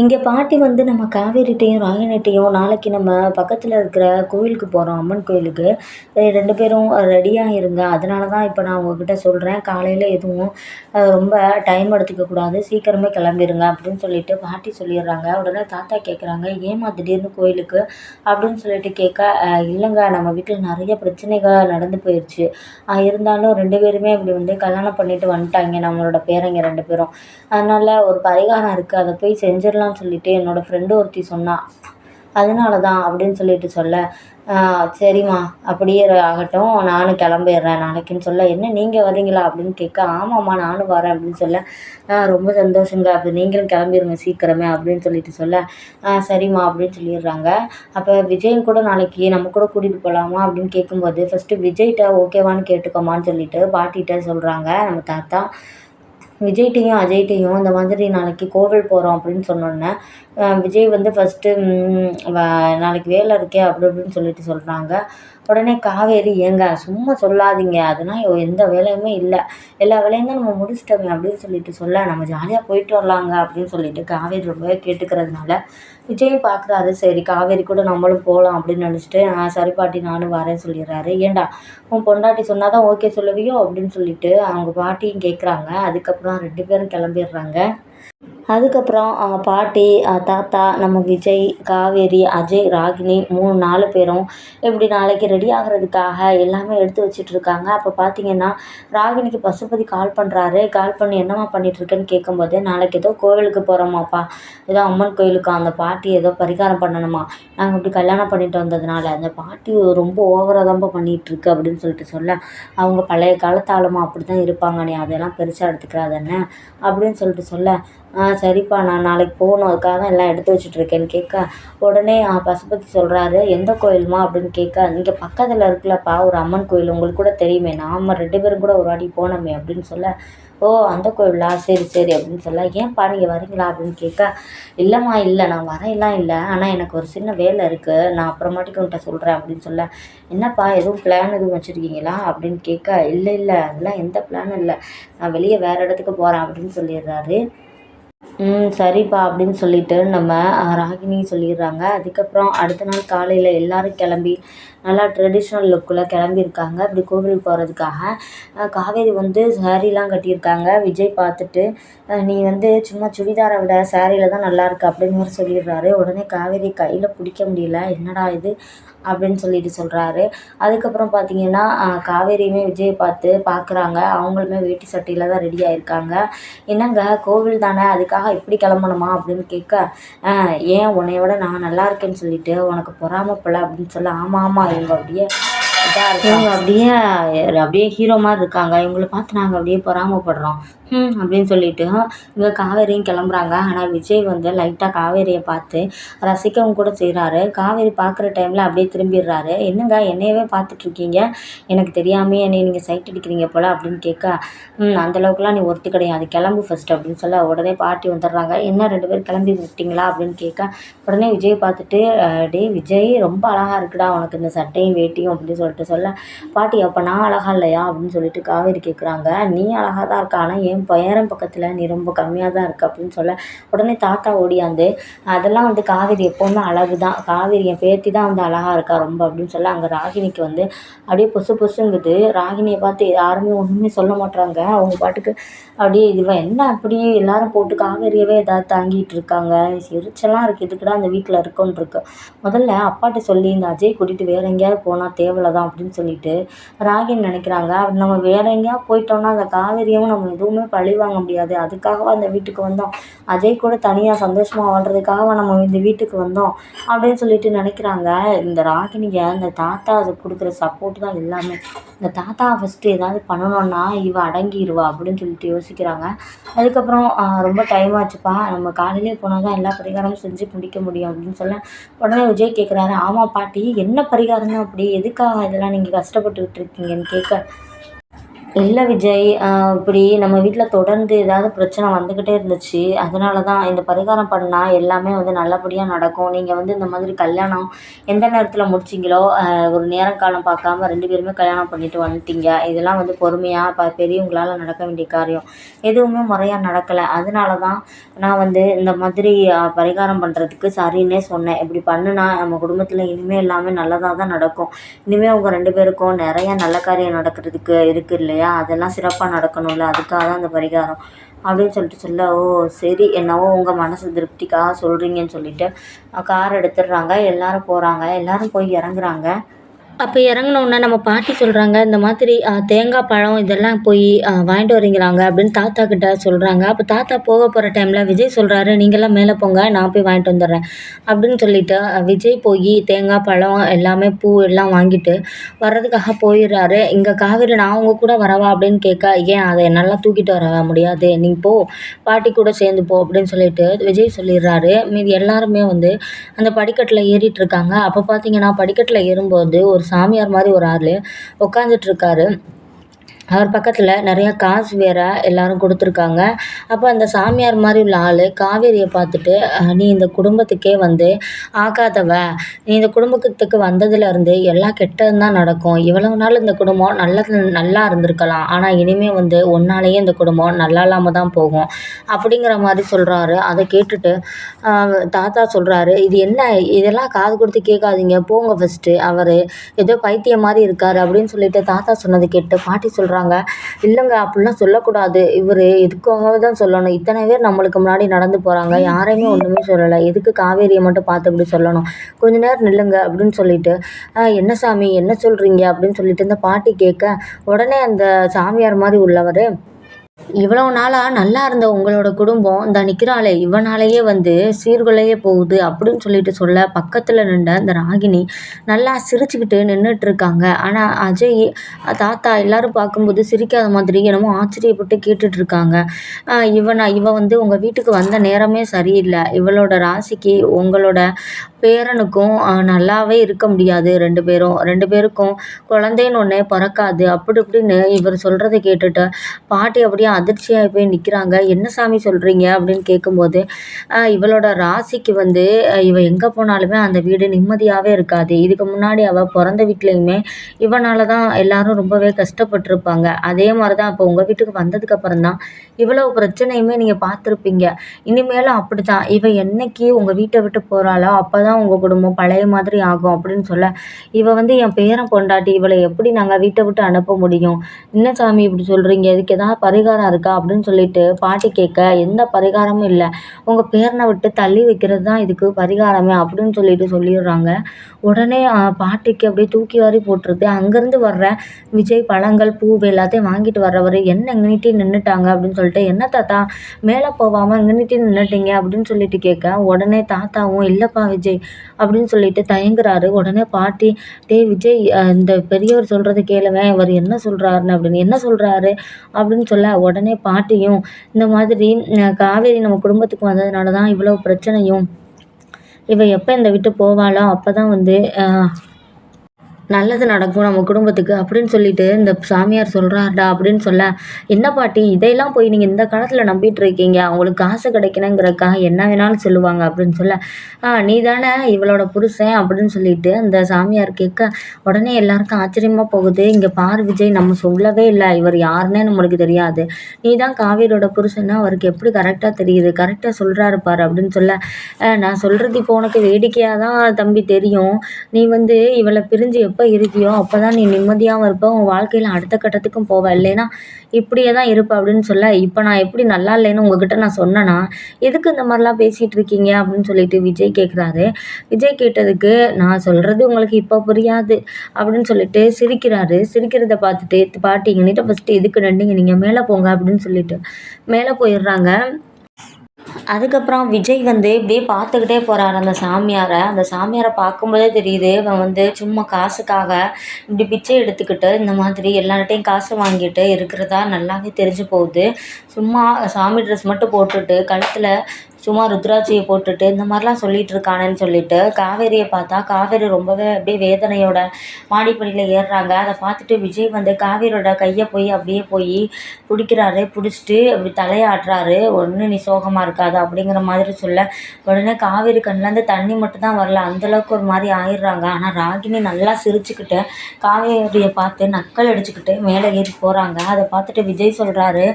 இங்கே பாட்டி வந்து நம்ம காவேரிட்டையும் ராகினிட்டையும் நாளைக்கு நம்ம பக்கத்தில் இருக்கிற கோவிலுக்கு போகிறோம் அம்மன் கோயிலுக்கு. ரெண்டு பேரும் ரெடியாக இருங்க. அதனால தான் இப்போ நான் உங்ககிட்ட சொல்கிறேன் காலையில் எதுவும் ரொம்ப டைம் எடுத்துக்கக்கூடாது சீக்கிரமே கிளம்பிடுங்க அப்படின்னு சொல்லிட்டு பாட்டி சொல்லிடுறாங்க. உடனே தாத்தா கேட்குறாங்க ஏமா திடீர்னு கோயிலுக்கு? அப்படின்னு சொல்லிட்டு கேட்க இல்லைங்க. நம்ம வீட்டில் நிறைய பிரச்சனைகள் நடந்து போயிடுச்சு இருந்தாலும் ரெண்டு பேருமே இப்படி வந்து கல்யாணம் பண்ணிட்டு வந்துட்டாங்க. நம்மளோட பேரங்க ரெண்டு பேரும். அதனால் ஒரு பரிகாரம் இருக்குது அதை போய் செஞ்சிடலான்னு சொல்லிட்டு என்னோடய ஃப்ரெண்டு ஒருத்தி சொன்னாள் அதனால தான் அப்படின்னு சொல்லிட்டு சொல்ல சரிம்மா அப்படியே ஆகட்டும் நானும் கிளம்பிடுறேன் நாளைக்குன்னு சொல்ல என்ன நீங்கள் வரீங்களா அப்படின்னு கேட்க ஆமாம்மா நானும் வரேன் அப்படின்னு சொல்ல ரொம்ப சந்தோஷங்க அப்படி நீங்களும் கிளம்பிருங்க சீக்கிரமே அப்படின்னு சொல்லிட்டு சொல்ல சரிம்மா அப்படின்னு சொல்லிடுறாங்க. அப்போ விஜயும் கூட நாளைக்கு நம்ம கூட கூட்டிகிட்டு போகலாமா அப்படின்னு கேட்கும்போது ஃபஸ்ட்டு விஜய்கிட்ட ஓகேவான்னு கேட்டுக்கோமான்னு சொல்லிட்டு பாட்டிகிட்ட சொல்கிறாங்க நம்ம தாத்தா. விஜய்கிட்டையும் அஜய்கிட்டையும் இந்த மாதிரி நாளைக்கு கோவில் போகிறோம் அப்படின்னு சொன்னோன்னே விஜய் வந்து ஃபஸ்ட்டு நாளைக்கு வேலை இருக்கே அப்படி இப்படின்னு சொல்லிட்டு சொல்கிறாங்க உடனே காவேரி ஏங்க சும்மா சொல்லாதீங்க. அதெல்லாம் எந்த வேலையுமே இல்லை. எல்லா வேலையும் தான் நம்ம முடிச்சிட்டோமே அப்படின்னு சொல்லிட்டு சொல்ல நம்ம ஜாலியாக போயிட்டு வரலாங்க அப்படின்னு சொல்லிட்டு காவேரி ரொம்பவே கேட்டுக்கிறதுனால விஜயும் பார்க்குறாரு சரி காவேரி கூட நம்மளும் போகலாம் அப்படின்னு நினச்சிட்டு சரி பாட்டி நானும் வரேன்னு சொல்லிடுறாரு. ஏன்டா உன் பொண்டாட்டி சொன்னால் தான் ஓகே சொல்லுவியோ? அப்படின்னு சொல்லிட்டு அவங்க பாட்டியும் கேட்குறாங்க அதுக்கப்புறம் ரெண்டு பேரும் கிளம்பிடுறாங்க. அதுக்கப்புறம் அவங்க பாட்டி தாத்தா நம்ம விஜய் காவேரி அஜய் ராகினி மூணு நாலு பேரும் இப்படி நாளைக்கு ரெடி ஆகிறதுக்காக எல்லாமே எடுத்து வச்சிட்ருக்காங்க அப்போ பார்த்தீங்கன்னா ராகினிக்கு பசுபதி கால் பண்ணுறாரு கால் பண்ணி என்னம்மா பண்ணிகிட்ருக்கேன்னு கேட்கும்போது நாளைக்கு ஏதோ கோவிலுக்கு போகிறோமாப்பா ஏதோ அம்மன் கோயிலுக்கு? அந்த பாட்டி ஏதோ பரிகாரம் பண்ணணுமா? நாங்கள் இப்படி கல்யாணம் பண்ணிட்டு வந்ததுனால அந்த பாட்டி ரொம்ப ஓவராக தான்ப்பா பண்ணிகிட்ருக்கு அப்படின்னு சொல்லிட்டு சொல்ல அவங்க பழைய காலத்து ஆளுமா அப்படி தான் இருப்பாங்க நீ அதெல்லாம் பெருசாக எடுத்துக்கிறாதண்ணே அப்படின்னு சொல்லிட்டு சொல்ல ஆ சரிப்பா நான் நாளைக்கு போகணும். அதுக்காக தான் எல்லாம் எடுத்து வச்சுட்ருக்கேன்னு கேட்க உடனே பசுபதி சொல்கிறாரு எந்த கோயில்மா? அப்படின்னு கேட்க இங்கே பக்கத்தில் இருக்குல்லப்பா ஒரு அம்மன் கோயில். உங்களுக்கு கூட தெரியுமே நாம் ரெண்டு பேரும் கூட ஒரு வாட்டி போனோமே அப்படின்னு சொல்ல ஓ அந்த கோயிலா? சரி சரி அப்படின்னு சொல்ல ஏன்ப்பா நீங்கள் வரீங்களா? அப்படின்னு கேட்க இல்லைம்மா இல்லை நான் வரையெல்லாம் இல்லை. ஆனால் எனக்கு ஒரு சின்ன வேலை இருக்குது நான் அப்புறமாட்டிக்கு உன்ட்ட சொல்கிறேன் அப்படின்னு சொல்ல என்னப்பா எதுவும் பிளான் எதுவும் வச்சுருக்கீங்களா? அப்படின்னு கேட்க இல்லை இல்லை அதெல்லாம் எந்த பிளானும் இல்லை. நான் வெளியே வேறு இடத்துக்கு போகிறேன் அப்படின்னு சொல்லிடுறாரு. ம் சரிப்பா அப்படின்னு சொல்லிட்டு நம்ம ராகினி சொல்லிடுறாங்க. அதுக்கப்புறம் அடுத்த நாள் காலையில் எல்லோரும் கிளம்பி நல்லா ட்ரெடிஷ்னல் லுக்கில் கிளம்பியிருக்காங்க. அப்படி கோவிலுக்கு போகிறதுக்காக காவேரி வந்து சாரீலாம் கட்டியிருக்காங்க. விஜய் பார்த்துட்டு நீ வந்து சும்மா சுடிதாரை விட சாரியில் தான் நல்லாயிருக்கு அப்படின்னு மாதிரி சொல்லிடுறாரு. உடனே காவேரி கையில் பிடிக்க முடியல. என்னடா இது அப்படின்னு சொல்லிட்டு சொல்கிறாரு அதுக்கப்புறம் பார்த்தீங்கன்னா காவேரியுமே விஜயை பார்த்து பார்க்குறாங்க அவங்களுமே வேட்டி சட்டையில் தான் ரெடி ஆகிருக்காங்க என்னங்க கோவில் தானே அதுக்காக இப்படி கிளம்பணுமா அப்படின்னு கேட்க ஏன் உன்னைய விட நான் நல்லா இருக்கேன்னு சொல்லிட்டு உனக்கு பொறாமப்படல அப்படின்னு சொல்ல ஆமாம் ஆமாம் இவங்க அப்படியே இதாக இவங்க அப்படியே அப்படியே ஹீரோ மாதிரி இருக்காங்க. இவங்கள பார்த்து நாங்கள் அப்படியே பொறாமப்படுறோம். ம் அப்படின்னு சொல்லிட்டு இங்கே காவேரியும் கிளம்புறாங்க. ஆனால் விஜய் வந்து லைட்டாக காவேரியை பார்த்து ரசிக்கவும் கூட செய்கிறாரு காவேரி பார்க்குற டைமில் அப்படியே திரும்பிடுறாரு. என்னங்க என்னையவே பார்த்துட்ருக்கீங்க எனக்கு தெரியாமே என்னை நீங்கள் சைட் அடிக்கிறீங்க போல் அப்படின்னு கேட்க ம் அந்தளவுக்குலாம் நீ ஒருத்தி கிடையாது. கிளம்பு ஃபஸ்ட் அப்படின்னு சொல்ல உடனே பாட்டி வந்துடுறாங்க. என்ன ரெண்டு பேரும் கிளம்பி விட்டீங்களா அப்படின்னு கேட்க உடனே விஜய் பார்த்துட்டு டே விஜய் ரொம்ப அழகாக இருக்குடா. உனக்கு இந்த சட்டையும் வேட்டியும் அப்படின்னு சொல்லிட்டு சொல்ல பாட்டி அப்போ நான் அழகா இல்லையா? அப்படின்னு சொல்லிட்டு காவேரி கேட்குறாங்க நீ அழகாக தான் இருக்க ஆனால் என் பேரன் பக்கத்தில் நீ ரொம்ப கம்மியாக தான் இருக்க அப்படின்னு சொல்ல உடனே தாத்தா ஓடியாந்து அதெல்லாம் வந்து காவேரி எப்போவுமே அழகு தான். காவேரி என் பேத்தி தான் வந்து அழகாக இருக்கா ரொம்ப அப்படின்னு சொல்ல அங்கே ராகினிக்கு வந்து அப்படியே பொசு பொசுங்குது. ராகினியை பார்த்து யாருமே ஒன்றுமே சொல்ல மாட்டுறாங்க அவங்க பாட்டுக்கு அப்படியே இதுவா என்ன அப்படி எல்லாரும் போட்டு காவேரியவே ஏதாவது தாங்கிட்டு இருக்காங்க? எரிச்சலாக இருக்குது இதுக்குடா அந்த வீட்டில் இருக்கோன்னு இருக்கு முதல்ல அப்பாட்ட சொல்லி இந்த அஜய் கூட்டிகிட்டு வேற எங்கேயாவது போனால் தேவலை தான் அப்படின்னு சொல்லிட்டு ராகினி நினைக்கிறாங்க. நம்ம வேற எங்கேயாவது போயிட்டோம்னா அந்த காவேரியும் நம்ம எதுவுமே பழி வாங்க முடியாது. அதுக்காகவா அந்த வீட்டுக்கு வந்தோம்? அஜய் கூட தனியாக சந்தோஷமாக வாழ்கிறதுக்காகவா நம்ம இந்த வீட்டுக்கு வந்தோம்? அப்படின்னு சொல்லிட்டு நினைக்கிறாங்க. இந்த ராகினியை இந்த தாத்தா அது கொடுக்குற சப்போர்ட் தான் எல்லாமே. இந்த தாத்தா ஃபஸ்ட்டு ஏதாவது பண்ணணும்னா இவ அடங்கிடுவா அப்படின்னு சொல்லிட்டு யோசிக்கிறாங்க. அதுக்கப்புறம் ரொம்ப டைம் ஆச்சுப்பா. நம்ம காலையிலே போனால் தான் எல்லா பரிகாரமும் செஞ்சு முடிக்க முடியும். அப்படின்னு சொல்ல உடனே விஜய் கேட்குறாரு ஆமாம் பாட்டி. என்ன பரிகாரம் தான் அப்படி? எதுக்காக இதெல்லாம் நீங்கள் கஷ்டப்பட்டுக்கிட்டு இருக்கீங்கன்னு கேட்க இல்லை விஜய் இப்படி நம்ம வீட்டில் தொடர்ந்து ஏதாவது பிரச்சனை வந்துக்கிட்டே இருந்துச்சு. அதனால தான் இந்த பரிகாரம் பண்ணால் எல்லாமே வந்து நல்லபடியாக நடக்கும். நீங்கள் வந்து இந்த மாதிரி கல்யாணம் எந்த நேரத்தில் முடிச்சிங்களோ ஒரு நேரம் காலம் பார்க்காம ரெண்டு பேருமே கல்யாணம் பண்ணிட்டு வந்துட்டீங்க. இதெல்லாம் வந்து பொறுமையாக ப பெரியவங்களால் நடக்க வேண்டிய காரியம். எதுவுமே முறையாக நடக்கலை. அதனால தான் நான் வந்து இந்த மாதிரி பரிகாரம் பண்ணுறதுக்கு சரின்னே சொன்னேன். இப்படி பண்ணுனா நம்ம குடும்பத்தில் இனிமேல் எல்லாமே நல்லதாக தான் நடக்கும். இனிமேல் உங்கள் ரெண்டு பேருக்கும் நிறையா நல்ல காரியம் நடக்கிறதுக்கு இருக்குது இல்லையா? இல்லையா? அதெல்லாம் சிறப்பாக நடக்கணும்ல. அதுக்காக தான் அந்த பரிகாரம் அப்படின்னு சொல்லிட்டு சொல்ல ஓ சரி என்னவோ உங்கள் மனசு திருப்திக்காக சொல்கிறீங்கன்னு சொல்லிட்டு கார் எடுத்துடுறாங்க எல்லோரும் போகிறாங்க எல்லோரும் போய் இறங்குறாங்க. அப்போ இறங்குனோன்னே நம்ம பாட்டி சொல்கிறாங்க இந்த மாதிரி தேங்காய் பழம் இதெல்லாம் போய் வாங்கிட்டு வரீங்களாங்க அப்படின்னு தாத்தா கிட்ட சொல்கிறாங்க அப்போ தாத்தா போக போகிற டைமில் விஜய் சொல்கிறாரு நீங்கள்லாம் மேலே போங்க நான் போய் வாங்கிட்டு வந்துடுறேன் அப்படின்னு சொல்லிட்டு விஜய் போய் தேங்காய் பழம் எல்லாமே பூ எல்லாம் வாங்கிட்டு வர்றதுக்காக போயிடுறாரு. இங்கே காவேரி நான் உங்கள் கூட வரவா அப்படின்னு கேட்க ஏன் அதை என்னால் தூக்கிட்டு வர முடியாது? நீ போ பாட்டி கூட சேர்ந்து போ அப்படின்னு சொல்லிட்டு விஜய் சொல்லிடுறாரு. மீதி எல்லாருமே வந்து அந்த படிக்கட்டில் ஏறிட்டு இருக்காங்க. அப்போ பார்த்தீங்கன்னா படிக்கட்டில் ஏறும்போது ஒரு சாமியார் மாதிரி ஒரு ஆள் உட்காந்துட்ருக்காரு அவர் பக்கத்தில் நிறையா காசு வேற எல்லாரும் கொடுத்துருக்காங்க. அப்போ அந்த சாமியார் மாதிரி உள்ள ஆள் காவேரியை பார்த்துட்டு நீ இந்த குடும்பத்துக்கே வந்து ஆகாதவ நீ இந்த குடும்பத்துக்கு வந்ததுலேருந்து எல்லாம் கெட்டது தான் நடக்கும். இவ்வளவு நாள் இந்த குடும்பம் நல்லது நல்லா இருந்திருக்கலாம். ஆனால் இனிமேல் வந்து ஒன்னாலேயே இந்த குடும்பம் நல்லா இல்லாமல் தான் போகும். அப்படிங்கிற மாதிரி சொல்கிறாரு அதை கேட்டுட்டு தாத்தா சொல்கிறாரு இது என்ன? இதெல்லாம் காது கொடுத்து கேட்காதீங்க. போங்க ஃபஸ்ட்டு அவர் ஏதோ பைத்தியம் மாதிரி இருக்கார். அப்படின்னு சொல்லிட்டு தாத்தா சொன்னது கேட்டு பாட்டி சொல்கிறாங்க சொல்கிறாங்க இல்லைங்க அப்படிலாம் சொல்லக்கூடாது. இவர் இதுக்காக தான் சொல்லணும். இத்தனை பேர் நம்மளுக்கு முன்னாடி நடந்து போகிறாங்க யாரையுமே ஒன்றுமே சொல்லலை. எதுக்கு காவேரியை மட்டும் பார்த்து இப்படி சொல்லணும்? கொஞ்ச நேரம் நில்லுங்க அப்படின்னு சொல்லிட்டு என்ன சாமி என்ன சொல்கிறீங்க அப்படின்னு சொல்லிட்டு இந்த பாட்டி கேட்க உடனே அந்த சாமியார் மாதிரி உள்ளவர் இவ்வளோ நாளாக நல்லா இருந்த உங்களோட குடும்பம் இந்த நிற்கிறாளே இவனாலேயே வந்து சீர்குலையே போகுது அப்படின்னு சொல்லிட்டு சொல்ல பக்கத்தில் நின்ற இந்த ராகினி நல்லா சிரிச்சுக்கிட்டு நின்றுட்டு இருக்காங்க ஆனால் அஜய் தாத்தா எல்லாரும் பார்க்கும்போது சிரிக்காத மாதிரி என்னமோ ஆச்சரியப்பட்டு கேட்டுட்ருக்காங்க. இவனா இவன் வந்து உங்கள் வீட்டுக்கு வந்த நேரமே சரியில்லை. இவளோட ராசிக்கு உங்களோட பேரனுக்கும் நல்லாவே இருக்க முடியாது ரெண்டு பேரும். ரெண்டு பேருக்கும் குழந்தைன்னு ஒன்று பிறக்காது. அப்படி இப்படின்னு இவர் சொல்கிறத கேட்டுட்டு பாட்டி அப்படியே அதிர்ச்சியாக போய் நிற்கிறாங்க என்ன சாமி சொல்கிறீங்க அப்படின்னு கேட்கும்போது இவளோட ராசிக்கு வந்து இவள் எங்கே போனாலுமே அந்த வீடு நிம்மதியாகவே இருக்காது. இதுக்கு முன்னாடி அவள் பிறந்த வீட்லேயுமே இவனால் தான் எல்லாரும் ரொம்பவே கஷ்டப்பட்டுருப்பாங்க. அதே மாதிரி தான் இப்போ உங்கள் வீட்டுக்கு வந்ததுக்கப்புறம் தான் இவ்வளோ பிரச்சனையுமே நீங்கள் பார்த்துருப்பீங்க. இனிமேலும் அப்படி தான் இவள் என்னைக்கு உங்கள் வீட்டை விட்டு போகிறாளோ அப்போ தான் உங்கள் குடும்பம் பழைய மாதிரி ஆகும் அப்படின்னு சொல்ல இவள் வந்து என் பேரன் பொண்டாட்டி. இவளை எப்படி நாங்கள் வீட்டை விட்டு அனுப்ப முடியும்? என்ன சாமி இப்படி சொல்கிறீங்க இதுக்கு எதாவது பரிகாரம் இருக்கா அப்படின்னு சொல்லிட்டு பாட்டி கேட்க எந்த பரிகாரமும் இல்லை. உங்கள் பேரனை விட்டு தள்ளி வைக்கிறது தான் இதுக்கு பரிகாரமே அப்படின்னு சொல்லிட்டு சொல்லிடுறாங்க. உடனே பாட்டிக்கு அப்படியே தூக்கி வாரி போட்டுருது. அங்கேருந்து வர்ற விஜய் பழங்கள் பூ எல்லாத்தையும் வாங்கிட்டு வர்றவர் என்ன இங்கனிட்டி நின்றுட்டாங்க அப்படின்னு சொல்லிட்டு என்ன தாத்தா மேலே போகாமல் இங்கனிட்டி நின்றுட்டீங்க அப்படின்னு சொல்லிட்டு கேட்க உடனே தாத்தாவும் இல்லைப்பா விஜய் அப்படின்னு சொல்லிட்டு தயங்குறாரு. உடனே பாட்டி டே விஜய் இந்த பெரியவர் சொல்கிறது கேளுவேன் இவர் என்ன சொல்கிறாருன்னு அப்படின்னு என்ன சொல்கிறாரு அப்படின்னு சொல்ல உடனே பாட்டியும் இந்த மாதிரி காவேரி நம்ம குடும்பத்துக்கு வந்ததுனால தான் இவ்வளோ பிரச்சனையும். இவள் எப்போ இந்த விட்டு போவாளோ அப்போ தான் வந்து நல்லது நடக்கும் நம்ம குடும்பத்துக்கு அப்படின்னு சொல்லிட்டு இந்த சாமியார் சொல்கிறாருடா அப்படின்னு சொல்ல என்ன பாட்டி இதையெல்லாம் போய் நீங்கள் இந்த காலத்தில் நம்பிட்டு இருக்கீங்க? அவங்களுக்கு காசு கிடைக்கணுங்கிறக்காக என்ன வேணாலும் சொல்லுவாங்க? அப்படின்னு சொல்ல ஆ நீ தானே இவளோட புருஷன்? அப்படின்னு சொல்லிட்டு அந்த சாமியார் கேட்க உடனே எல்லாருக்கும் ஆச்சரியமாக போகுது. இங்கே பார் விஜய் நம்ம சொல்லவே இல்லை. இவர் யாருன்னே நம்மளுக்கு தெரியாது. நீ தான் காவேரியோட புருஷன்னா அவருக்கு எப்படி கரெக்டாக தெரியுது? கரெக்டாக சொல்கிறாரு பாரு அப்படின்னு சொல்ல நான் சொல்கிறது இப்போ உனக்கு வேடிக்கையாக தான் தம்பி தெரியும். நீ வந்து இவளை பிரிஞ்சு எப்போ இருக்கியோ அப்போ தான் நீ நிம்மதியாகவும் இருப்ப உன் வாழ்க்கையில் அடுத்த கட்டத்துக்கும் போவ. இல்லைன்னா இப்படியே தான் இருப்ப அப்படின்னு சொல்ல இப்போ நான் எப்படி நல்லா இல்லைன்னு உங்ககிட்ட நான் சொன்னேன்னா எதுக்கு இந்த மாதிரிலாம் பேசிகிட்டு இருக்கீங்க அப்படின்னு சொல்லிட்டு விஜய் கேட்குறாரு விஜய் கேட்டதுக்கு நான் சொல்கிறது உங்களுக்கு இப்போ புரியாது அப்படின்னு சொல்லிட்டு சிரிக்கிறாரு. சிரிக்கிறத பார்த்துட்டு பாட்டி ஃபஸ்ட்டு எதுக்கு நின்றீங்க நீங்கள் மேலே போங்க அப்படின்னு சொல்லிட்டு மேலே போயிடுறாங்க. அதுக்கப்புறம் விஜய் வந்து இப்படியே பார்த்துக்கிட்டே போகிறாரு அந்த சாமியாரை. அந்த சாமியாரை பார்க்கும்போதே தெரியுது இவன் வந்து சும்மா காசுக்காக இப்படி பிச்சை எடுத்துக்கிட்டு இந்த மாதிரி எல்லார்ட்டையும் காசு வாங்கிட்டு இருக்கிறதா நல்லாவே தெரிஞ்சு போகுது. சும்மா சாமி ட்ரெஸ் மட்டும் போட்டுட்டு கழுத்தில் சும்மா ருத்ராட்சியை போட்டுட்டு இந்த மாதிரிலாம் சொல்லிட்டு இருக்கானேன்னு சொல்லிட்டு காவேரியை பார்த்தா காவேரி ரொம்பவே அப்படியே வேதனையோட மாடிப்படியில் ஏறுறாங்க. அதை பார்த்துட்டு விஜய் வந்து காவேரியோட கையை போய் அப்படியே போய் பிடிக்கிறாரு பிடிச்சிட்டு அப்படி தலையாட்டுறாரு. ஒன்று நீ சோகமாக இருக்காது அப்படிங்கிற மாதிரி சொல்ல உடனே காவேரி கண்ணிலேருந்து தண்ணி மட்டும் தான் வரல அந்தளவுக்கு ஒரு மாதிரி ஆயிடுறாங்க. ஆனால் ராகினி நல்லா சிரிச்சுக்கிட்டு காவேரியை பார்த்து நக்கல் அடிச்சுக்கிட்டு மேலே ஏறி போகிறாங்க அதை பார்த்துட்டு விஜய் சொல்கிறாரு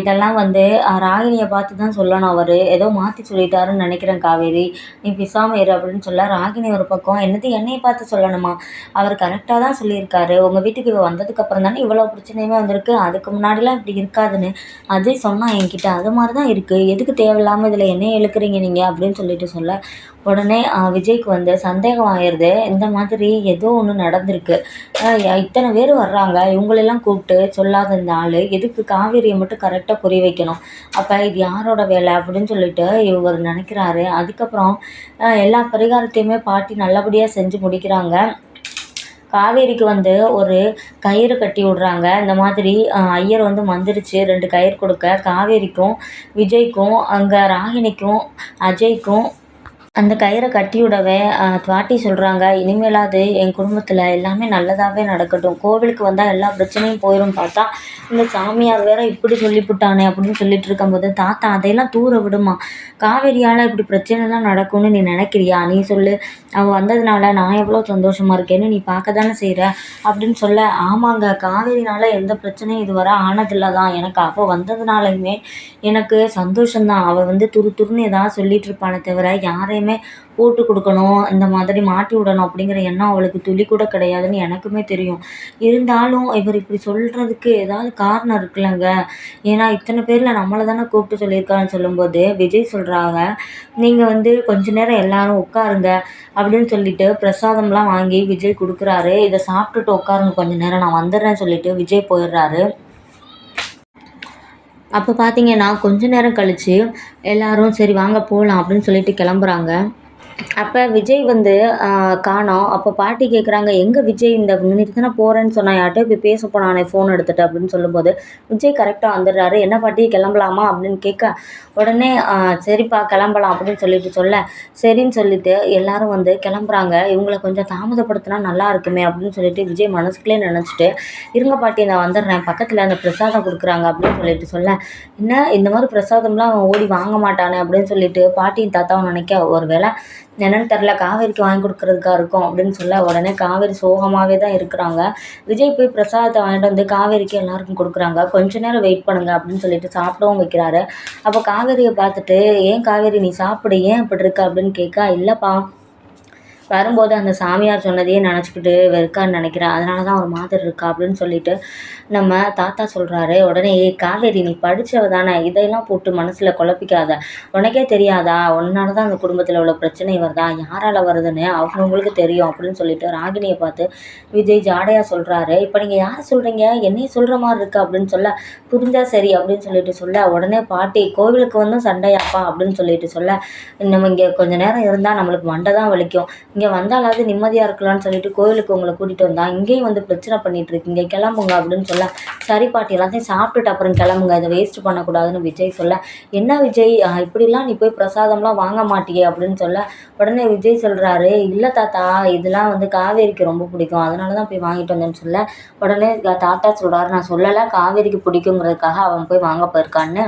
இதெல்லாம் வந்து ராகினியை பார்த்து தான் சொல்லணும். அவர் ஏதோ மாற்றி சொல்லிட்டாருன்னு நினைக்கிறேன் காவேரி. நீ பிசாமல் இரு அப்படின்னு சொல்ல ராகினி ஒரு பக்கம். என்னது என்னையை பார்த்து சொல்லணுமா? அவர் கரெக்டாக தான் சொல்லியிருக்காரு. உங்கள் வீட்டுக்கு இவ வந்ததுக்கப்புறம் தானே இவ்வளோ பிரச்சனையுமே வந்திருக்கு. அதுக்கு முன்னாடிலாம் இப்படி இருக்காதுன்னு. அதே சொன்னால் என்கிட்ட அது மாதிரி தான் இருக்குது எதுக்கு தேவையில்லாமல் இதில் என்ன இழுக்கிறீங்க நீங்கள் அப்படின்னு சொல்லிட்டு சொல்ல உடனே விஜய்க்கு வந்து சந்தேகம் ஆயிடுது இந்த மாதிரி ஏதோ ஒன்று நடந்திருக்கு. இத்தனை பேர் வர்றாங்க. இவங்களெல்லாம் கூப்பிட்டு சொல்லாத இந்த ஆள் எதுக்கு காவேரியை மட்டும் கரெக்டாக குறி வைக்கணும்? அப்போ இது யாரோட வேலை அப்படின்னு சொல்லிட்டு இவர் நினைக்கிறாரு. அதுக்கப்புறம் எல்லா பரிகாரத்தையுமே பாட்டி நல்லபடியாக செஞ்சு முடிக்கிறாங்க. காவேரிக்கு வந்து ஒரு கயிறு கட்டி விட்றாங்க. இந்த மாதிரி ஐயர் வந்து மந்திரிச்சு ரெண்டு கயிறு கொடுக்க காவேரிக்கும் விஜய்க்கும் அங்கே ராகினிக்கும் அஜய்க்கும் அந்த கயிறை கட்டி விடவே பாட்டி சொல்கிறாங்க இனிமேலாவது என் குடும்பத்தில் எல்லாமே நல்லதாகவே நடக்கட்டும். கோவிலுக்கு வந்தால் எல்லா பிரச்சனையும் போயிடும் பார்த்தா இந்த சாமியார் வேற இப்படி சொல்லிவிட்டானே அப்படின்னு சொல்லிட்டு இருக்கும்போது தாத்தா அதையெல்லாம் தூர விடுமா? காவேரியால் இப்படி பிரச்சனைலாம் நடக்கும்னு நீ நினைக்கிறியா? நீ சொல்லு. அவள் வந்ததுனால நான் எவ்வளோ சந்தோஷமாக இருக்கேன்னு நீ பார்க்க தானே செய்கிற அப்படின்னு சொல்ல ஆமாங்க காவேரினால் எந்த பிரச்சனையும் இதுவரை ஆனதில்லை தான் எனக்கு அவள் வந்ததுனாலையுமே எனக்கு சந்தோஷம்தான். அவள் வந்து துரு துருன்னு ஏதாவது சொல்லிட்டு இருப்பானே தவிர யாரையும் எல்லாத்தையுமே போட்டு கொடுக்கணும் இந்த மாதிரி மாட்டி விடணும் அப்படிங்கிற எண்ணம் அவளுக்கு துளி கூட கிடையாதுன்னு எனக்குமே தெரியும். இருந்தாலும் இவர் இப்படி சொல்கிறதுக்கு ஏதாவது காரணம் இருக்குல்லங்க. ஏன்னா இத்தனை பேரில் நம்மளை தானே கூப்பிட்டு சொல்லியிருக்கான்னு சொல்லும்போது விஜய் சொல்கிறாங்க நீங்கள் வந்து கொஞ்ச நேரம் எல்லாரும் உட்காருங்க அப்படின்னு சொல்லிட்டு பிரசாதம்லாம் வாங்கி விஜய் கொடுக்குறாரு. இதை சாப்பிட்டுட்டு உட்காருங்க கொஞ்ச நேரம் நான் வந்துடுறேன்னு சொல்லிட்டு விஜய் போயிடுறாரு. அப்போ பார்த்தீங்கன்னா கொஞ்ச நேரம் கழித்து எல்லோரும் சரி வாங்க போகலாம் அப்படின்னு சொல்லிட்டு கிளம்புறாங்க. அப்போ விஜய் வந்து காணோம். அப்போ பாட்டி கேட்குறாங்க எங்கே விஜய் இந்த முன்னிட்டு தானே போகிறேன்னு சொன்னான் யார்கிட்டயோ போய் பேச போனானே ஃபோன் எடுத்துகிட்டு அப்படின்னு சொல்லும்போது விஜய் கரெக்டாக வந்துடுறாரு. என்ன பாட்டி கிளம்பலாமா? அப்படின்னு கேட்க உடனே சரிப்பா கிளம்பலாம் அப்படின்னு சொல்லிட்டு சொல்ல சரின்னு சொல்லிட்டு எல்லாரும் வந்து கிளம்புறாங்க. இவங்களை கொஞ்சம் தாமதப்படுத்தினா நல்லா இருக்குமே அப்படின்னு சொல்லிட்டு விஜய் மனசுக்குள்ளே நினச்சிட்டு இருங்க பாட்டி நான் வந்துடுறேன். பக்கத்தில் அந்த பிரசாதம் கொடுக்குறாங்க அப்படின்னு சொல்லிட்டு சொல்ல என்ன இந்த மாதிரி பிரசாதம்லாம் ஓடி வாங்க மாட்டானே அப்படின்னு சொல்லிட்டு பாட்டியும் தாத்தாவும் நினைக்க ஒரு வேளை என்னன்னு தெரில காவேரிக்கு வாங்கி கொடுக்குறதுக்கா இருக்கும் அப்படின்னு சொல்ல உடனே காவேரி சோகமாகவே தான் இருக்கிறாங்க. விஜய் போய் பிரசாதத்தை வாங்கிட்டு வந்து காவேரிக்கு எல்லாருக்கும் கொடுக்குறாங்க. கொஞ்ச நேரம் வெயிட் பண்ணுங்க அப்படின்னு சொல்லிட்டு சாப்பிடவும் வைக்கிறாரு. அப்போ காவேரியை பார்த்துட்டு ஏன் காவேரி நீ சாப்பிடு ஏன் இப்படி இருக்க? அப்படின்னு கேட்க இல்லைப்பா வரும்போது அந்த சாமியார் சொன்னதையே நினச்சிக்கிட்டு இருக்கான்னு நினைக்கிறேன் அதனால தான் ஒரு மாதிரி இருக்கா அப்படின்னு சொல்லிட்டு நம்ம தாத்தா சொல்கிறாரு உடனே ஏய் காவேரி நீ படித்தவ தானே? இதையெல்லாம் போட்டு மனசில் குழப்பிக்காத. உனக்கே தெரியாதா? உன்னால தான் அந்த குடும்பத்தில் உள்ள பிரச்சனை வருதா? யாரால் வருதுன்னு அவங்கவுங்களுக்கு தெரியும் அப்படின்னு சொல்லிட்டு ராகினியை பார்த்து விஜய் ஜாடையாக சொல்கிறாரு இப்போ நீங்கள் யாரை சொல்கிறீங்க என்னையும் சொல்கிற மாதிரி இருக்கா அப்படின்னு சொல்ல புரிஞ்சால் சரி அப்படின்னு சொல்லிட்டு சொல்ல உடனே பாட்டி கோவிலுக்கு வந்தும் சண்டையாப்பா அப்படின்னு சொல்லிட்டு சொல்ல நம்ம இங்கே கொஞ்சம் நேரம் இருந்தால் நம்மளுக்கு மண்டை தான் வலிக்கும். இங்கே வந்தாலாவது நிம்மதியாக இருக்கலாம்னு சொல்லிட்டு கோவிலுக்கு உங்களை கூட்டிகிட்டு வந்தால் இங்கேயும் வந்து பிரச்சனை பண்ணிகிட்டு இருக்கீங்க கிளம்புங்க அப்படின்னு சொல்ல. சரி பாட்டி எல்லாத்தையும் சாப்பிட்டுட்டு அப்புறம் கிளம்புங்க. இதை வேஸ்ட் பண்ணக்கூடாதுன்னு விஜய் சொல்ல. என்ன விஜய்? இப்படிலாம் நீ போய் பிரசாதம்லாம் வாங்க மாட்டியே அப்படின்னு சொல்ல. உடனே விஜய் சொல்கிறாரு இல்லை தாத்தா இதெல்லாம் வந்து காவேரிக்கு ரொம்ப பிடிக்கும். அதனால தான் போய் வாங்கிட்டு வந்தேன்னு சொல்ல. உடனே தாத்தா சொல்கிறாரு நான் சொல்லலை காவேரிக்கு பிடிக்குங்கிறதுக்காக அவன் போய் வாங்க போயிருக்கான்னு.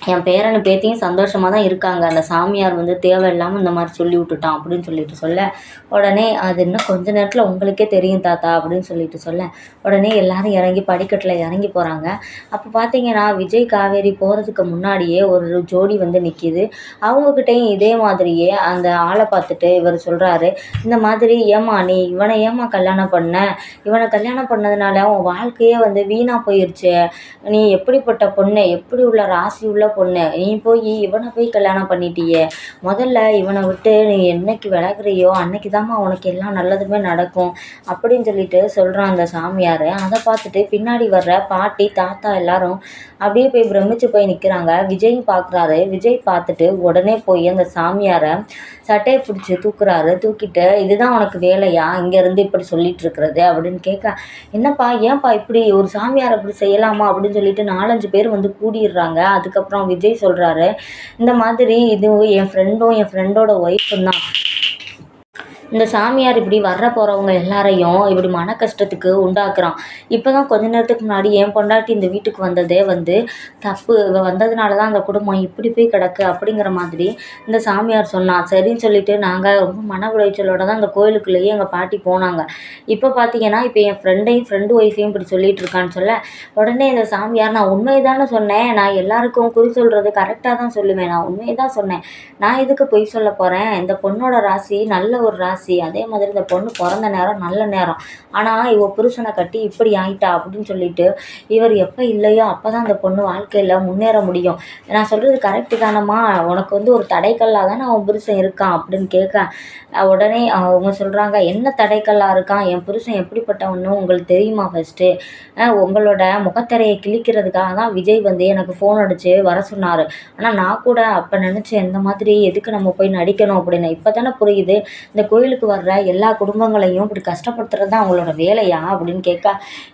என் பேரனும் பேத்தியும் சந்தோஷமாக தான் இருக்காங்க. அந்த சாமியார் வந்து தேவையில்லாமல் இந்த மாதிரி சொல்லி விட்டுட்டான் அப்படின்னு சொல்லிட்டு சொல்ல உடனே அது இன்னும் கொஞ்ச நேரத்தில் உங்களுக்கே தெரியும் தாத்தா அப்படின்னு சொல்லிட்டு சொல்ல உடனே எல்லாரும் இறங்கி படிக்கட்டில் இறங்கி போகிறாங்க அப்போ பார்த்தீங்கன்னா விஜய் காவேரி போகிறதுக்கு முன்னாடியே ஒரு ஜோடி வந்து நிற்கிது அவங்கக்கிட்டேயும் இதே மாதிரியே அந்த ஆளை பார்த்துட்டு இவர் சொல்கிறாரு இந்த மாதிரி ஏம்மா நீ இவனை ஏம்மா கல்யாணம் பண்ண? இவனை கல்யாணம் பண்ணதுனால உன் வாழ்க்கையே வந்து வீணாக போயிடுச்சு நீ எப்படிப்பட்ட பொண்ணு? எப்படி உள்ள ராசி உள்ள பொண்ணு. நீ போய் இவனை போய் கல்யாணம் பண்ணிட்டியே. முதல்ல இவனை விட்டு நீ என்னைக்கு விலகுறியோ அன்னைக்கு தாம்மா உனக்கு எல்லாம் நல்லதுமே நடக்கும் அப்படின்னு சொல்லிட்டு சொல்கிறான் அந்த சாமியார். அதை பார்த்துட்டு பின்னாடி வர்ற பாட்டி தாத்தா எல்லாரும் அப்படியே போய் பிரமிச்சு போய் நிற்கிறாங்க விஜயும் பார்க்குறாரு விஜய் பார்த்துட்டு உடனே போய் அந்த சாமியாரை சட்டையை பிடிச்சி தூக்குறாரு. தூக்கிட்டு இதுதான் உனக்கு வேலையா? இங்கேருந்து இப்படி சொல்லிட்டு இருக்கிறது? அப்படின்னு கேட்க என்னப்பா ஏன்ப்பா இப்படி ஒரு சாமியார் அப்படி செய்யலாமா? அப்படின்னு சொல்லிட்டு நாலஞ்சு பேர் வந்து கூடிடுறாங்க. அதுக்கப்புறம் அதுக்கப்புறம் விஜய் சொல்கிறாரு இந்த மாதிரி இது என் ஃப்ரெண்டும் என் ஃப்ரெண்டோட ஒய்ஃபும் தான். இந்த சாமியார் இப்படி வர்ற போகிறவங்க எல்லாரையும் இப்படி மன கஷ்டத்துக்கு உண்டாக்குறான். இப்போ தான் கொஞ்ச நேரத்துக்கு முன்னாடி என் பொண்டாட்டி இந்த வீட்டுக்கு வந்ததே வந்து தப்பு. இவ வந்ததுனால தான் அந்த குடும்பம் இப்படி போய் கிடக்கு அப்படிங்கிற மாதிரி இந்த சாமியார் சொன்னான். சரின்னு சொல்லிட்டு நாங்கள் ரொம்ப மன உளைச்சலோட தான் அந்த கோயிலுக்குள்ளேயே எங்கள் பாட்டி போனாங்க. இப்போ பார்த்தீங்கன்னா இப்போ என் ஃப்ரெண்டையும் ஃப்ரெண்டு ஒய்ஃபையும் இப்படி சொல்லிட்டு இருக்கான்னு சொல்ல உடனே இந்த சாமியார் நான் உண்மையை தானே சொன்னேன். நான் எல்லாருக்கும் குறி சொல்கிறது கரெக்டாக தான் சொல்லுவேன். நான் உண்மையை தான் சொன்னேன். நான் எதுக்கு பொய் சொல்ல போகிறேன் இந்த பொண்ணோட ராசி நல்ல ஒரு ராசி. அதே மாதிரி இந்த பொண்ணு பிறந்த நேரம் நல்ல நேரம். ஆனால் இவ புருஷனை கட்டி இப்படி ஆயிட்டா அப்படின்னு சொல்லிட்டு இவர் எப்போ இல்லையோ அப்போ தான் அந்த பொண்ணு வாழ்க்கையில் முன்னேற முடியும். நான் சொல்கிறது கரெக்டு தானம்மா? உனக்கு வந்து ஒரு தடைக்கல்லாக தானே அவன் புருஷன் இருக்கான் அப்படின்னு கேட்க உடனே அவங்க சொல்கிறாங்க என்ன தடைக்கல்லாக இருக்கான்? என் புருஷன் எப்படிப்பட்டவன்னு உங்களுக்கு தெரியுமா ஃபஸ்ட்டு உங்களோட முகத்திரையை கிழிக்கிறதுக்காக தான் விஜய் வந்து எனக்கு ஃபோன் அடித்து வர சொன்னார். ஆனால் நான் கூட அப்போ நினச்சேன் இந்த மாதிரி எதுக்கு நம்ம போய் நடிக்கணும் அப்படின்னு. இப்போ தானே புரியுது. இந்த கோயில் கோவிலுக்கு வர்ற எல்லா குடும்பங்களையும் இப்படி கஷ்டப்படுத்துறது தான் அவங்களோட வேலையா அப்படின்னு கேட்க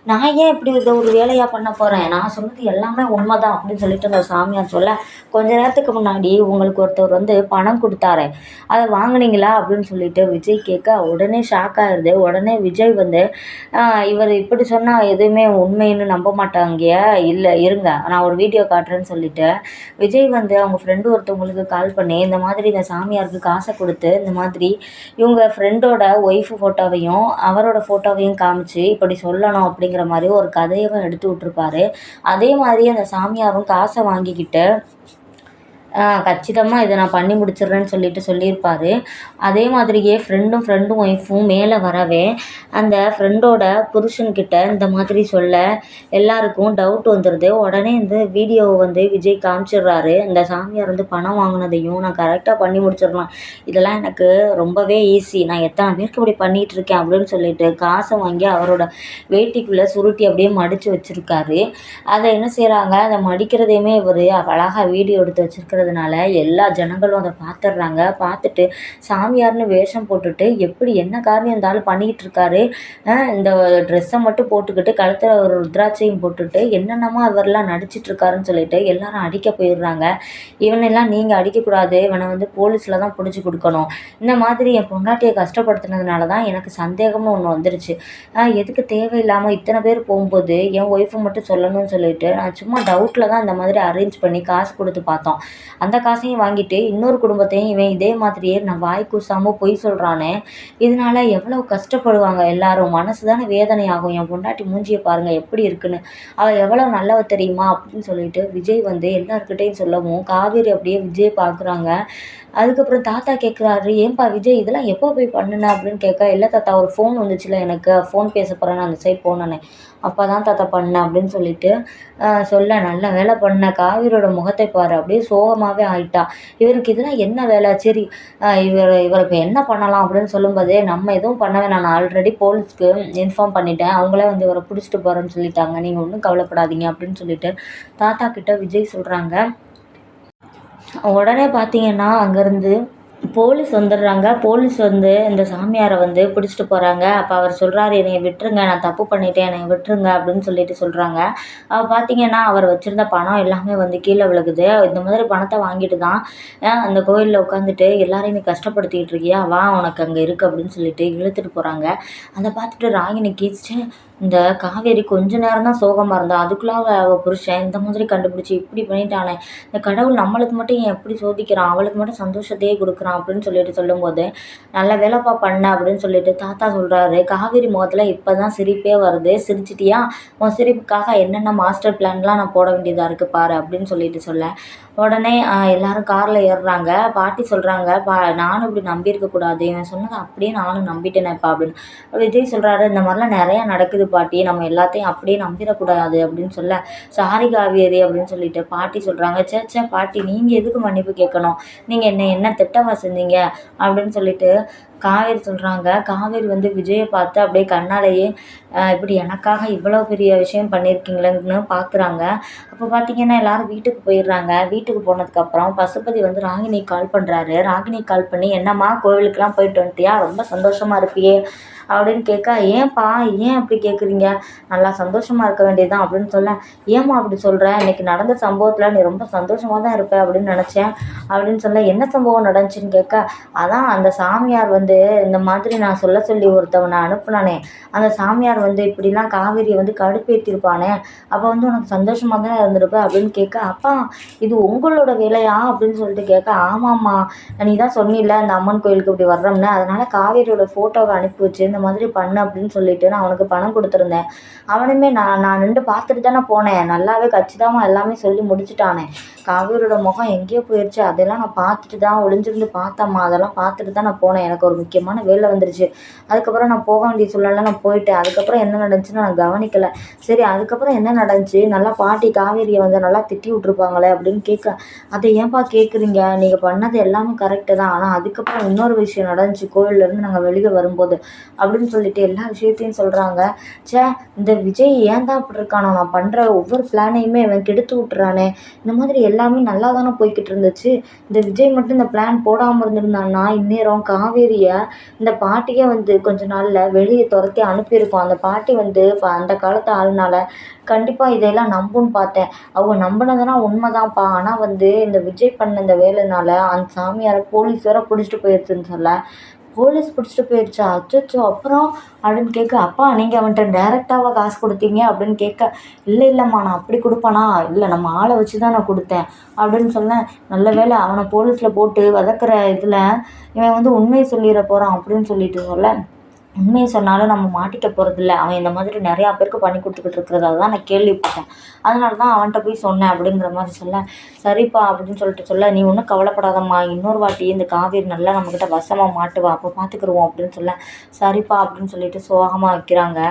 நான் ஏன் இப்படி இதை ஒரு வேலையாக பண்ண போகிறேன் நான் சொன்னது எல்லாமே உண்மை தான் அப்படின்னு சொல்லிட்டு அந்த சாமியார் சொல்ல கொஞ்ச நேரத்துக்கு முன்னாடி உங்களுக்கு ஒருத்தர் வந்து பணம் கொடுத்தாரு. அதை வாங்குனீங்களா அப்படின்னு சொல்லிட்டு விஜய் கேட்க உடனே ஷாக் ஆயிடுது உடனே விஜய் வந்து இவர் இப்படி சொன்னால் எதுவுமே உண்மைன்னு நம்ப மாட்டாங்க இல்லை இருங்க நான் ஒரு வீடியோ காட்டுறேன்னு சொல்லிட்டு விஜய் வந்து அவங்க ஃப்ரெண்டு ஒருத்தவங்களுக்கு கால் பண்ணி இந்த மாதிரி இந்த சாமியாருக்கு காசை கொடுத்து இந்த மாதிரி இவங்க ஃப்ரெண்டோட ஒய்ஃபு ஃபோட்டோவையும் அவரோட ஃபோட்டோவையும் காமிச்சு இப்படி சொல்லணும் அப்படிங்கிற மாதிரி ஒரு கதையவும் எடுத்து விட்ருப்பாரு அதே மாதிரி அந்த சாமியாரும் காசை வாங்கிக்கிட்டு கச்சிதமாக இதை நான் பண்ணி முடிச்சிடுறேன்னு சொல்லிட்டு சொல்லியிருப்பாரு. அதே மாதிரியே ஃப்ரெண்டும் ஃப்ரெண்டும் ஒய்ஃபும் மேலே வரவே அந்த ஃப்ரெண்டோட புருஷன்கிட்ட இந்த மாதிரி சொல்ல எல்லாருக்கும் டவுட் வந்துடுது உடனே இந்த வீடியோவை வந்து விஜய் காமிச்சிடுறாரு. இந்த சாமியார் வந்து பணம் வாங்கினதையும் நான் கரெக்டாக பண்ணி முடிச்சிடலாம். இதெல்லாம் எனக்கு ரொம்பவே ஈஸி நான் எத்தனை பேருக்கு இப்படி பண்ணிகிட்டு இருக்கேன் அப்படின்னு சொல்லிட்டு காசை வாங்கி அவரோட வேட்டிக்குள்ளே சுருட்டி அப்படியே மடித்து வச்சுருக்காரு. அதை என்ன செய்கிறாங்க அதை மடிக்கிறதையுமே இவர் அழகாக வீடியோ எடுத்து இருக்கிறதுனால எல்லா ஜனங்களும் அதை பார்த்துட்றாங்க பார்த்துட்டு சாமியார்னு வேஷம் போட்டுட்டு எப்படி என்ன காரியம் இருந்தாலும் பண்ணிக்கிட்டு இருக்காரு. இந்த ட்ரெஸ்ஸை மட்டும் போட்டுக்கிட்டு கழுத்தில் ஒரு ருத்ராட்சையும் போட்டுட்டு என்னென்னமோ அவர்லாம் நடிச்சிட்டு இருக்காருன்னு சொல்லிட்டு எல்லாரும் அடிக்க போயிடுறாங்க இவனெல்லாம் நீங்கள் அடிக்கக்கூடாது. இவனை வந்து போலீஸில் தான் பிடிச்சி கொடுக்கணும். இந்த மாதிரி என் பொண்டாட்டியை கஷ்டப்படுத்தினதுனால தான் எனக்கு சந்தேகம்னு ஒன்று வந்துருச்சு. எதுக்கு தேவையில்லாமல் இத்தனை பேர் போகும்போது என் ஒய்ஃபை மட்டும் சொல்லணும்னு சொல்லிட்டு நான் சும்மா டவுட்டில் தான் இந்த மாதிரி அரேஞ்ச் பண்ணி காசு கொடுத்து பார்த்தோம். அந்த காசையும் வாங்கிட்டு இன்னொரு குடும்பத்தையும் இவன் இதே மாதிரியே நான் வாய் கூசாமல் பொய் சொல்கிறானே இதனால எவ்வளோ கஷ்டப்படுவாங்க எல்லாரும்? மனசு தானே வேதனையாகும். என் பொண்டாட்டி மூஞ்சியை பாருங்கள் எப்படி இருக்குன்னு. அவள் எவ்வளோ நல்லவ தெரியுமா? அப்படின்னு சொல்லிட்டு விஜய் வந்து எல்லாருக்கிட்டையும் சொல்லவும் காவேரி அப்படியே விஜய் பார்க்குறாங்க அதுக்கப்புறம் தாத்தா கேட்குறாரு ஏன்பா விஜய் இதெல்லாம் எப்போ போய் பண்ணுன? அப்படின்னு கேட்க இல்லை தாத்தா ஒரு ஃபோன் வந்துச்சுல எனக்கு. ஃபோன் பேச போகிறேன் அந்த சைட் போனேனே அப்போ தான் தாத்தா பண்ணேன் அப்படின்னு சொல்லிட்டு சொல்ல நல்ல வேலை பண்ண. காவிரியோட முகத்தை பாரு. அப்படியே சோகமாகவே ஆயிட்டா. இவருக்கு இதெல்லாம் என்ன வேலை? சரி இவர் இவருக்கு என்ன பண்ணலாம்? அப்படின்னு சொல்லும்போதே நம்ம எதுவும் பண்ண வேணாம். நான் ஆல்ரெடி போலீஸ்க்கு இன்ஃபார்ம் பண்ணிட்டேன். அவங்களே வந்து இவரை பிடிச்சிட்டு போகிறேன்னு சொல்லிட்டாங்க. நீங்கள் ஒன்றும் கவலைப்படாதீங்க. அப்படின்னு சொல்லிட்டு தாத்தா கிட்ட விஜய் சொல்கிறாங்க உடனே பார்த்தீங்கன்னா அங்கேருந்து போலீஸ் வந்துடுறாங்க. போலீஸ் வந்து இந்த சாமியாரை வந்து பிடிச்சிட்டு போகிறாங்க அப்போ அவர் சொல்கிறாரு என்னை விட்டுருங்க நான் தப்பு பண்ணிட்டேன் என்னை விட்டுருங்க அப்படின்னு சொல்லிட்டு சொல்கிறாங்க அவள் பார்த்தீங்கன்னா அவர் வச்சுருந்த பணம் எல்லாமே வந்து கீழே விழுகுது. இந்த மாதிரி பணத்தை வாங்கிட்டு தான் அந்த கோயிலில் உட்காந்துட்டு எல்லாரையும் நீ கஷ்டப்படுத்திக்கிட்டு இருக்கியா? வா உனக்கு அங்கே இருக்குது அப்படின்னு சொல்லிட்டு இழுத்துட்டு போகிறாங்க அதை பார்த்துட்டு ராகினி கீச்சு இந்த காவேரி கொஞ்ச நேரம் தான் சோகமாக இருந்தா அதுக்குள்ளே அவள் அவள் புருஷன் இந்த மாதிரி கண்டுபிடிச்சி இப்படி பண்ணிட்டானே. இந்த கடவுள் நம்மளுக்கு மட்டும் ஏன் எப்படி சோதிக்கிறான்? அவளுக்கு மட்டும் சந்தோஷத்தையே கொடுக்குறான் அப்படின்னு சொல்லிட்டு சொல்லும்போது நல்ல வேலைப்பா பண்ண அப்படின்னு சொல்லிட்டு தாத்தா சொல்கிறாரு காவேரி முகத்தில் இப்போ தான் சிரிப்பே வருது. சிரிச்சிட்டியா? உன் சிரிப்புக்காக என்னென்ன மாஸ்டர் பிளான்லாம் நான் போட வேண்டியதாக இருக்குது பாரு அப்படின்னு சொல்லிட்டு சொல்ல. உடனே எல்லாரும் காரில் ஏறுறாங்க. பாட்டி சொல்கிறாங்க பா நானும் இப்படி நம்பியிருக்க கூடாது. இவன் சொன்னதை அப்படியே நானும் நம்பிட்டேனேப்பா அப்படின்னு. விஜய் சொல்கிறாரு இந்த மாதிரிலாம் நிறையா நடக்குது பாட்டி. நம்ம எல்லாத்தையும் அப்படியே நம்பிடக்கூடாது அப்படின்னு சொல்ல சாரி காவேரி அப்படின்னு சொல்லிட்டு பாட்டி சொல்கிறாங்க சே சே பாட்டி நீங்கள் எதுக்கு மன்னிப்பு கேட்கணும்? நீங்கள் என்ன என்ன திட்டமாக செஞ்சீங்க? அப்படின்னு சொல்லிட்டு காவேரி சொல்கிறாங்க காவேரி வந்து விஜயை பார்த்து அப்படியே கண்ணாலேயே இப்படி எனக்காக இவ்வளோ பெரிய விஷயம் பண்ணியிருக்கீங்களேன்னு பார்க்குறாங்க அப்போ பார்த்தீங்கன்னா எல்லோரும் வீட்டுக்கு போயிடுறாங்க. வீட்டுக்கு போனதுக்கப்புறம் பசுபதி வந்து ராகினி கால் பண்ணுறாரு ராகினி கால் பண்ணி என்னம்மா கோவிலுக்கெலாம் போயிட்டு வந்துட்டியா? ரொம்ப சந்தோஷமாக இருப்பியே. அப்படின்னு கேட்க ஏன்ப்பா ஏன் அப்படி கேட்குறீங்க நல்லா சந்தோஷமாக இருக்க வேண்டியது தான் அப்படின்னு சொல்ல ஏம்மா அப்படி சொல்கிற இன்னைக்கு நடந்த சம்பவத்தில் நீ ரொம்ப சந்தோஷமாக தான் இருப்ப அப்படின்னு நினச்சேன். அப்படின்னு சொல்ல என்ன சம்பவம் நடந்துச்சுன்னு கேட்க அதான் அந்த சாமியார் வந்து இந்த மாதிரி நான் சொல்ல சொல்லி ஒருத்தவனை அனுப்புனானே. அந்த சாமியார் வந்து இப்படிலாம் காவேரியை வந்து கடுப்பேற்றிருப்பானே அப்போ வந்து உனக்கு சந்தோஷமாக தானே இருந்திருப்ப அப்படின்னு கேட்க அப்பா இது உங்களோட வேலையா? அப்படின்னு சொல்லிட்டு கேட்க ஆமாம்மா நீ தான் சொன்னில்ல அந்த அம்மன் கோயிலுக்கு இப்படி வர்றோம்னு. அதனால் காவேரியோட ஃபோட்டோவை அனுப்பி வச்சு இந்த மாதிரி பண்ணு அப்படின்னு சொல்லிட்டு நான் அவனுக்கு பணம் கொடுத்துருந்தேன். அவனுமே நான் நான் நின்று பார்த்துட்டு தானே போனேன். நல்லாவே கச்சிதமாக எல்லாமே சொல்லி முடிச்சுட்டானே. காவேரியோட முகம் எங்கேயோ போயிடுச்சு அதெல்லாம் நான் பார்த்துட்டு தான் ஒளிஞ்சிருந்து பார்த்தேம்மா. அதெல்லாம் பார்த்துட்டு தான் நான் போனேன். எனக்கு ஒரு முக்கியமான வேலை வந்துருச்சு. அதுக்கப்புறம் நான் போக வேண்டிய சூழ்நிலை நான் போயிட்டேன். அதுக்கப்புறம் என்ன நடந்துச்சுன்னு நான் கவனிக்கலை. சரி அதுக்கப்புறம் என்ன நடந்துச்சு? நல்லா பாட்டி காவேரியை வந்து நல்லா திட்டி விட்ருப்பாங்களே அப்படின்னு கேட்க அதை ஏன்பா கேட்குறீங்க நீங்கள் பண்ணது எல்லாமே கரெக்டு தான். ஆனால் அதுக்கப்புறம் இன்னொரு விஷயம் நடந்துச்சு. கோவிலேருந்து நாங்கள் வெளியே வரும்போது அப்படின்னு சொல்லிட்டு எல்லா விஷயத்தையும் சொல்கிறாங்க ச்சே இந்த விஜய் ஏன் தான் அப்படி இருக்கானோ? நான் பண்ணுற ஒவ்வொரு பிளானையுமே இவன் கெடுத்து விட்டுறானே. இந்த மாதிரி எல்லாமே நல்லா தானே போய்கிட்டு இருந்துச்சு இந்த விஜய் மட்டும் இந்த பிளான் போடாமல் இருந்திருந்தான்னா இந்நேரம் காவேரியை இந்த பாட்டியே வந்து கொஞ்ச நாளில் வெளியே துரத்தி அனுப்பியிருக்கோம். அந்த பாட்டி வந்து இப்போ அந்த காலத்து ஆளுனால கண்டிப்பாக இதையெல்லாம் நம்புன்னு பார்த்தேன். அவங்க நம்பினதெல்லாம் உண்மைதான்ப்பா. ஆனால் வந்து இந்த விஜய் பண்ண இந்த வேலைனால அந்த சாமியாரை போலீஸ் வேற பிடிச்சிட்டு போயிடுச்சுன்னு சொல்ல போலீஸ் பிடிச்சிட்டு போயிடுச்சா அச்சச்சோ அப்புறம் அப்படின்னு கேட்க அப்பா நீங்கள் அவன்கிட்ட டேரெக்டாவா காசு கொடுத்தீங்க? அப்படின்னு கேட்க இல்லை இல்லைம்மா நான் அப்படி கொடுப்பேனா? இல்லை நம்ம ஆளை வச்சு தான் நான் கொடுத்தேன். அப்படின்னு சொன்னேன். நல்ல வேளை அவனை போலீஸில் போட்டு வதக்குற இதில் இவன் வந்து உண்மையை சொல்லிட போகிறான் அப்படின்னு சொல்லிட்டு சொல்ல உண்மையை சொன்னாலும் நம்ம மாட்டிக்க போகிறதில்ல அவன் இந்த மாதிரி நிறையா பேருக்கு பண்ணி கொடுத்துக்கிட்டு இருக்கிறதா. தான் நான் கேள்விப்பட்டேன். அதனால தான் அவன்கிட்ட போய் சொன்னேன் அப்படிங்கிற மாதிரி சொல்ல சரிப்பா அப்படின்னு சொல்லிட்டு சொல்ல நீ ஒன்றும் கவலைப்படாதம்மா. இன்னொரு வாட்டி இந்த காவேரி நல்லா நம்மக்கிட்ட வசமாக மாட்டுவா. அப்போ பார்த்துக்குருவோம் அப்படின்னு சொல்ல சரிப்பா அப்படின்னு சொல்லிட்டு சோகமாக வைக்கிறாங்க.